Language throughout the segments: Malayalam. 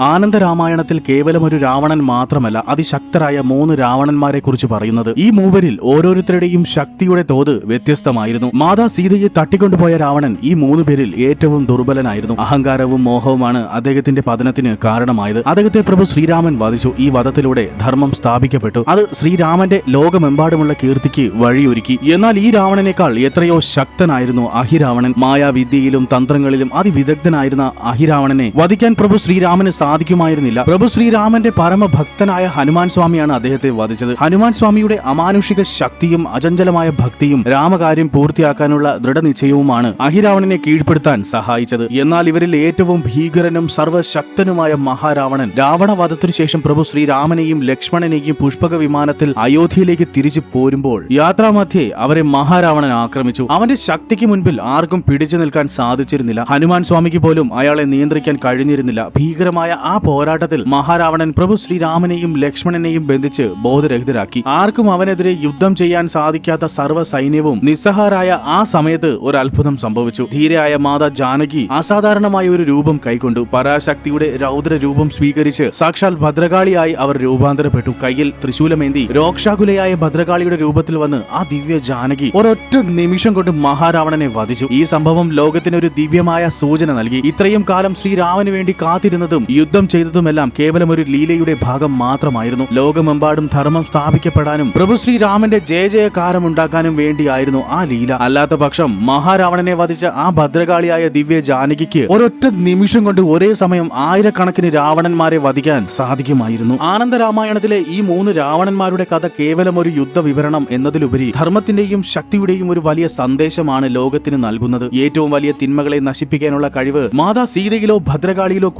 ആനന്ദ രാമായണത്തിൽ കേവലം ഒരു രാവണൻ മാത്രമല്ല അതിശക്തരായ മൂന്ന് രാവണന്മാരെ കുറിച്ച് പറയുന്നത്. ഈ മൂവരിൽ ഓരോരുത്തരുടെയും ശക്തിയുടെ തോത് വ്യത്യസ്തമായിരുന്നു. മാതാ സീതയെ തട്ടിക്കൊണ്ടുപോയ രാവണൻ ഈ മൂന്ന് പേരിൽ ഏറ്റവും ദുർബലനായിരുന്നു. അഹങ്കാരവും മോഹവുമാണ് അദ്ദേഹത്തിന്റെ പതനത്തിന് കാരണമായത്. അദ്ദേഹത്തെ പ്രഭു ശ്രീരാമൻ വധിച്ചു. ഈ വധത്തിലൂടെ ധർമ്മം സ്ഥാപിക്കപ്പെട്ടു. അത് ശ്രീരാമന്റെ ലോകമെമ്പാടുമുള്ള കീർത്തിക്ക് വഴിയൊരുക്കി. എന്നാൽ ഈ രാവണനേക്കാൾ എത്രയോ ശക്തനായിരുന്നു അഹിരാവണൻ. മായാവിദ്യയിലും തന്ത്രങ്ങളിലും അതിവിദഗ്ധനായിരുന്ന അഹിരാവണനെ വധിക്കാൻ പ്രഭു ശ്രീരാമന് സാധിക്കുമായിരുന്നില്ല. പ്രഭു ശ്രീരാമന്റെ പരമഭക്തനായ ഹനുമാൻ സ്വാമിയാണ് അദ്ദേഹത്തെ വധിച്ചത്. ഹനുമാൻ സ്വാമിയുടെ അമാനുഷിക ശക്തിയും അചഞ്ചലമായ ഭക്തിയും രാമകാര്യം പൂർത്തിയാക്കാനുള്ള ദൃഢനിശ്ചയവുമാണ് അഹിരാവണനെ കീഴ്പ്പെടുത്താൻ സഹായിച്ചത്. എന്നാൽ ഇവരിൽ ഏറ്റവും ഭീകരനും സർവശക്തനുമായ മഹാരാവണൻ രാവണവധത്തിനു ശേഷം പ്രഭു ശ്രീരാമനെയും ലക്ഷ്മണനെയും പുഷ്പക വിമാനത്തിൽ അയോധ്യയിലേക്ക് തിരിച്ചു പോരുമ്പോൾ യാത്രാമധ്യേ അവരെ മഹാരാവണൻ ആക്രമിച്ചു. അവന്റെ ശക്തിക്ക് മുൻപിൽ ആർക്കും പിടിച്ചു നിൽക്കാൻ സാധിച്ചിരുന്നില്ല. ഹനുമാൻ സ്വാമിക്ക് പോലും അയാളെ നിയന്ത്രിക്കാൻ കഴിഞ്ഞിരുന്നില്ല. ഭീകരമായ ആ പോരാട്ടത്തിൽ മഹാരാവണൻ പ്രഭു ശ്രീരാമനെയും ലക്ഷ്മണനെയും ബന്ധിച്ച് ബോധരഹിതരാക്കി. ആർക്കും അവനെതിരെ യുദ്ധം ചെയ്യാൻ സാധിക്കാത്ത സർവ സൈന്യവും നിസ്സഹാരായ ആ സമയത്ത് ഒരു അത്ഭുതം സംഭവിച്ചു. ധീരയായ മാതാ ജാനകി അസാധാരണമായ ഒരു രൂപം കൈക്കൊണ്ടു. പരാശക്തിയുടെ രൗദ്ര രൂപം സ്വീകരിച്ച് സാക്ഷാൽ ഭദ്രകാളിയായി അവർ രൂപാന്തരപ്പെട്ടു. കയ്യിൽ തൃശൂലമേന്തി രോക്ഷാകുലയായ ഭദ്രകാളിയുടെ രൂപത്തിൽ വന്ന് ആ ദിവ്യ ജാനകി ഒരൊറ്റ നിമിഷം കൊണ്ട് മഹാരാവണനെ വധിച്ചു. ഈ സംഭവം ലോകത്തിന് ഒരു ദിവ്യമായ സൂചന നൽകി. ഇത്രയും കാലം ശ്രീരാമന് വേണ്ടി കാത്തിരുന്നതും യുദ്ധം ചെയ്തതുമെല്ലാം കേവലം ഒരു ലീലയുടെ ഭാഗം മാത്രമായിരുന്നു. ലോകമെമ്പാടും ധർമ്മം സ്ഥാപിക്കപ്പെടാനും പ്രഭു ശ്രീരാമന്റെ ജയ ജയകാരം ഉണ്ടാക്കാനും വേണ്ടിയായിരുന്നു ആ ലീല. അല്ലാത്ത പക്ഷം മഹാരാവണനെ വധിച്ച ആ ഭദ്രകാളിയായ ദിവ്യ ജാനകിക്ക് ഒരൊറ്റ നിമിഷം കൊണ്ട് ഒരേ സമയം ആയിരക്കണക്കിന് രാവണന്മാരെ വധിക്കാൻ സാധിക്കുമായിരുന്നു. ആനന്ദ രാമായണത്തിലെ ഈ മൂന്ന് രാവണന്മാരുടെ കഥ കേവലം ഒരു യുദ്ധ വിവരണം എന്നതിലുപരി ധർമ്മത്തിന്റെയും ശക്തിയുടെയും ഒരു വലിയ സന്ദേശമാണ് ലോകത്തിന് നൽകുന്നത്. ഏറ്റവും വലിയ തിന്മകളെ നശിപ്പിക്കാനുള്ള കഴിവ് മാതാ സീതയിലോ ഭദ്രകാളിയിലോ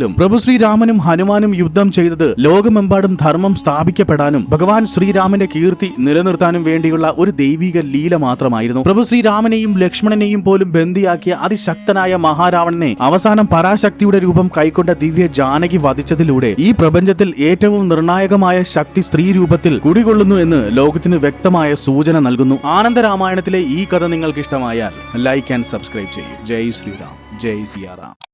കുടികൊണ്ടിരുന്നുവെങ്കിലും പ്രഭു ശ്രീരാമനും ഹനുമാനും യുദ്ധം ചെയ്തത് ലോകമെമ്പാടും ധർമ്മം സ്ഥാപിക്കപ്പെടാനും ഭഗവാൻ ശ്രീരാമന്റെ കീർത്തി നിലനിർത്താനും വേണ്ടിയുള്ള ഒരു ദൈവിക ലീല മാത്രമായിരുന്നു. പ്രഭു ശ്രീരാമനെയും ലക്ഷ്മണനെയും പോലും ബന്ദിയാക്കിയ അതിശക്തനായ മഹാരാവണനെ അവസാനം പരാശക്തിയുടെ രൂപം കൈക്കൊണ്ട ദിവ്യ ജാനകി വധിച്ചതിലൂടെ ഈ പ്രപഞ്ചത്തിൽ ഏറ്റവും നിർണായകമായ ശക്തി സ്ത്രീ രൂപത്തിൽ കുടികൊള്ളുന്നു എന്ന് ലോകത്തിന് വ്യക്തമായ സൂചന നൽകുന്നു. ആനന്ദ രാമായണത്തിലെ ഈ കഥ നിങ്ങൾക്ക് ഇഷ്ടമായാൽ ലൈക്ക് ആൻഡ് സബ്സ്ക്രൈബ് ചെയ്യൂ. ജയ് ശ്രീരാം. ജയ് സിയാറാം.